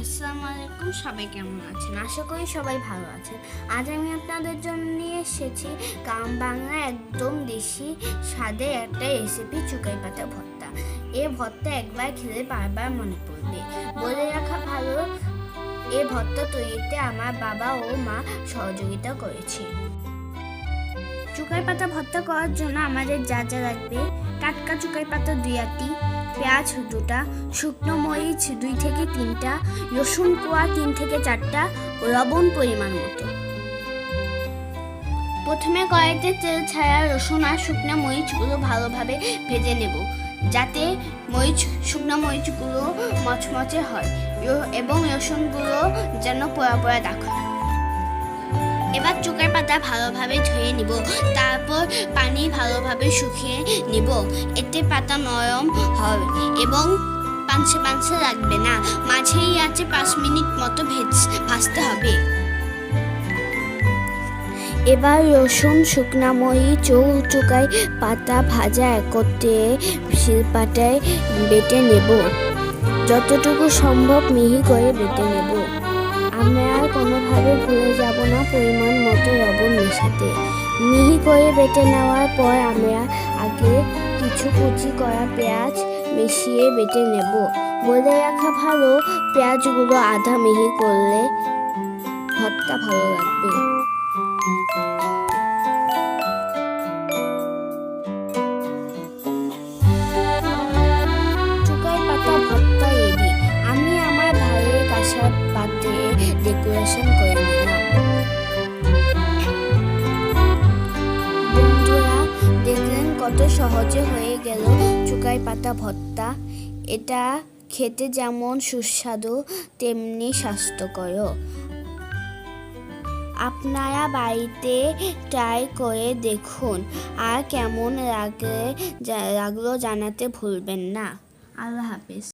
আসসালামু আলাইকুম সবাই কেমন আছেন? আশা করি সবাই ভালো আছেন। আজ আমি আপনাদের জন্য নিয়ে এসেছি গ্রাম বাংলা একদম দেশি স্বাদের একটা রেসিপি চুকাই পাতা ভর্তা। এই ভর্তা একবার খেলে বারবার মনে পড়বে। বলে রাখা ভালো এই ভর্তা তৈরিতে আমার বাবা ও মা সহযোগিতা করেছে। চুকাই পাতা ভর্তা করার জন্য আমাদের যা যা লাগবে, টাটকা চুকাই পাতা দুই আটি পেঁয়াজ দুটা, শুকনো মরিচ দুই থেকে তিনটা, রসুন কোয়া তিন থেকে চারটা, লবণ পরিমাণ মতো। প্রথমে কড়াইতে তেল ছাড়া রসুন আর শুকনো মরিচগুলো ভালোভাবে ভেজে নেব, যাতে মরিচ, শুকনো মরিচগুলো মচমচে হয় এবং রসুনগুলো যেন পোড়া পোড়া দেখায় এবার চোখের পাতা ভালোভাবে ধুয়ে নিব, তারপর পানি ভালোভাবে শুকিয়ে নিব। এতে পাতা নরম হবে এবং পাঁচশে পাঁচশে লাগবে না। মাঝেই আছে পাঁচ মিনিট মতো ভেজ, ভাজতে হবে। এবার রসুন, শুকনা মরিচ ও চুকাই পাতা ভাজা একত্রে শিলপাটায় বেটে নেব। যতটুকু সম্ভব মিহি করে বেটে নেব। আমরা আর কোনোভাবে ভুলে যাব না পরিমাণ মতো লবণ মেশাতে। মিহি করে বেটে নেওয়ার পর আমরা আগে কিছু কুচি করা পেঁয়াজ মিশিয়ে বেটে নেব। বলে রাখা ভালো, পেঁয়াজগুলো আধা মিহি করলে ভর্তা ভালো লাগবে। ডেকোরেশন করে নিলাম। বন্ধুরা, দেখলেন কত সহজে হয়ে গেল চুকাই পাতা ভর্তা। এটা খেতে যেমন সুস্বাদু, তেমনি স্বাস্থ্যকর আপনারা বাড়িতে ট্রাই করে দেখুন, আর কেমন লাগে লাগল জানাতে ভুলবেন না। আল্লাহ হাফিজ।